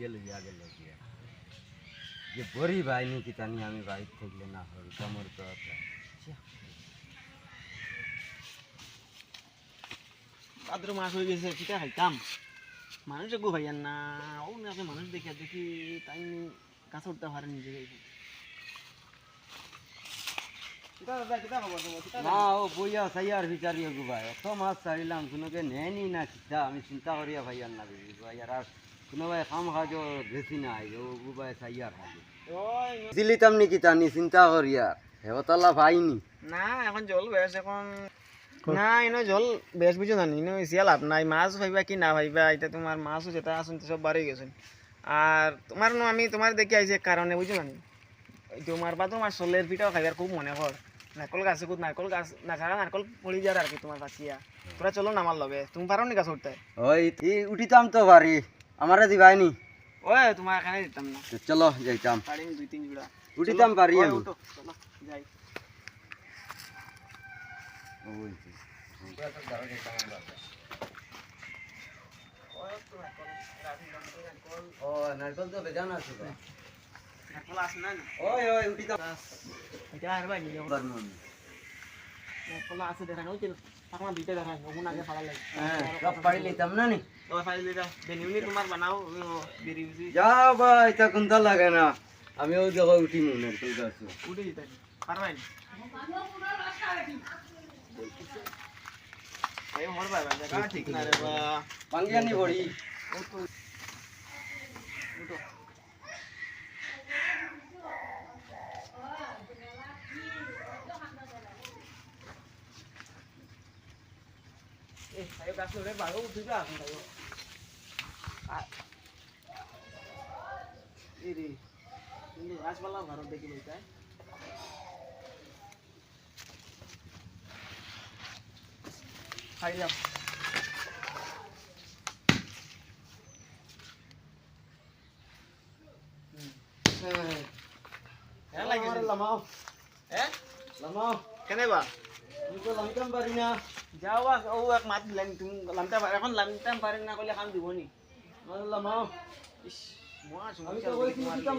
গেল ইয়া গেল গিয়া যে বড়ি ভাইনি কি জানি আমি বাইর থাকলে না হল কমর তো আছে। ছিয়া। ভাদ্র মাস হয়ে গেছে কিটা খাইতাম মানুষ গো ভাইয়ার না ও না আপনি মানুষ দেখে দেখি তাই কাছে উঠতে পারে নিজে না ও বইয়া সাইয়ার বিচারি গু ভাই অত মাছ চাইলাম কোনোকে নেয়নি না কিতা আমি চিন্তা করিয়া ভাইয়ার না বেশি ভাইয়ার আর কোনো ভাই খাম খাজ বেশি নাই ও গু ভাই সাইয়ার খাজো দিলিতাম নি কিতা নি চিন্তা করিয়া হেবতলা ভাইনি না এখন জল বেশ এখন না এনে জল বেশ বুঝো জানি ইনো ইসিয়া লাভ নাই মাছ ভাইবা কি না ভাইবা এটা তোমার মাছও যেটা আসুন সব বাড়ি গেছেন আর তোমার নো আমি তোমার দেখি আইছি এক কারণে বুঝো জানি তোমার বা তোমার সোলের পিঠাও খাইবার খুব মনে কর নারকল গাছে খুব নারকল গাছ না খারা নারকল পড়ি যার আর কি তোমার পাচিয়া তোরা চলো না আমার লগে তুমি পারো নি গাছ উঠতে ওই ই উঠিতাম তো বাড়ি আমারে দিবাইনি ওই তোমার এখানে দিতাম না তো চলো যাইতাম পারি দুই তিন জোড়া উঠিতাম পারি ওই আমি উঠো, চলো, যাই ওই তো। ও নারকল তো বেজান আছে তো। নারকল আছে না ওই ওই উঠিতাম এটা আর ভাই নিয়ে বানমন। নারকল আছে দেখা ওই আমার দুইটা দেখা ওগুন আগে ফালা লাগে হ্যাঁ সব পারি লইতাম না নি ওই ফাইল দিটা বেনিউনি তোমার বানাও বেরি উজি যাও ভাই তা কোনটা লাগে না আমি ওই জায়গায় উঠি মনে নারকল গাছ উঠে দিতে পারবাই এই মোর ভাই ভাই জায়গা ঠিক না রে বা পাঙ্গিয়ানি বড়ি ও তো উঠো Eh. Ini, ini baru deki. Hai ya. Ya lagi. Eh? লামাও Kenapa? আমি তো লামিতাম পারি না। এখন না দিব নি। লামাও ইস আমি তো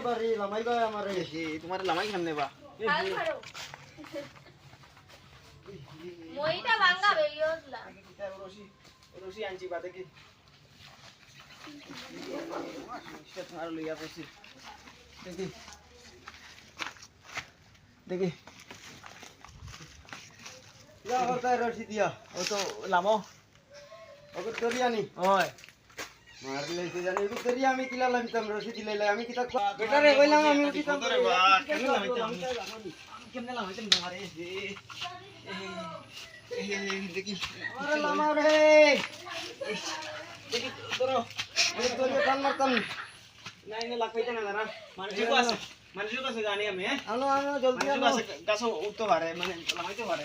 পারি লামাই ভাই আমারে তোমার লামাই খান নেবা মইটা ভাঙা বেরিয়েছিল রশি রশি আনছি বাদে কি? সেটা তোমার লইয়া পড়ছি দেখি। দেখি। ইয়া করতাই রশি দিয়া। ও তো লামো। ওকে দরিয়ানি ওই মারি লাইতে জানি ওকে দরিয়া আমি কিলা লামিতাম রশি দিলাইলে আমি কিতা বেটারে কইলাম আমি? উঠিতাম তোরে বা কেন লামাইতাম কেমনে লামাইতাম তোমারে দেখি। লামাও রে। দেখি ধরো। দরিয়া মারতাম। নাই না লাগাইতে না মানুষের কাছে মানুষের কাছে জানি আমি হ্যাঁ? জলদি কাছে উঠতে পারে মানে লাগাইতে পারে।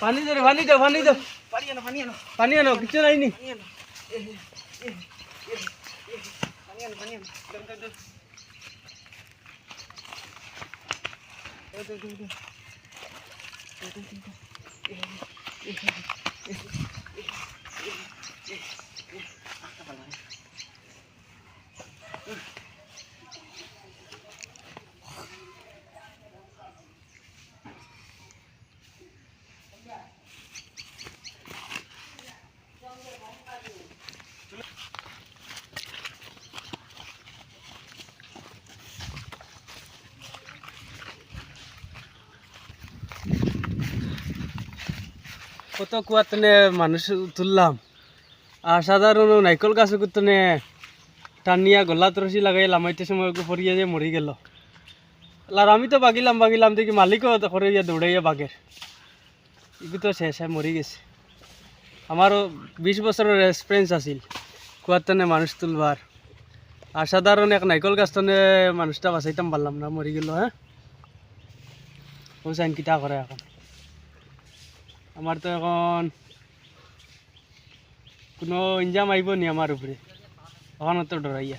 পানি দে পানি দাও পানি দাও পানি আনো পানি আনো পানি আনো কিছু নাই নি পানি আনো পানি আনো পানি আনো দম কত কুয়াতনে মানুষ তুললাম আর সাধারণ নাইকল গাছ কুতনে টানিয়া গলা তরসি লাগাই লামাইতে সময় পড়িয়া যে মরি গেল। আর আমি তো বাগিলাম বাগিলাম দেখি মালিকও করে ইয়া দৌড়াইয়া বাঘের এগুলো তো শেষ মরি গেছে। আমারও বিশ বছরের এক্সপিরিয়েন্স আছিল কুয়াতনে মানুষ তুলবার আর সাধারণ এক নাইকল গাছতনে মানুষটা বাঁচাইতাম পারলাম না মরি গেল হ্যাঁ ও সাইন কিটা করে এখন। আমার তো এখন কোনো ইনজাম আইব নি আমার উপরে। এখন তো ডরাইয়া।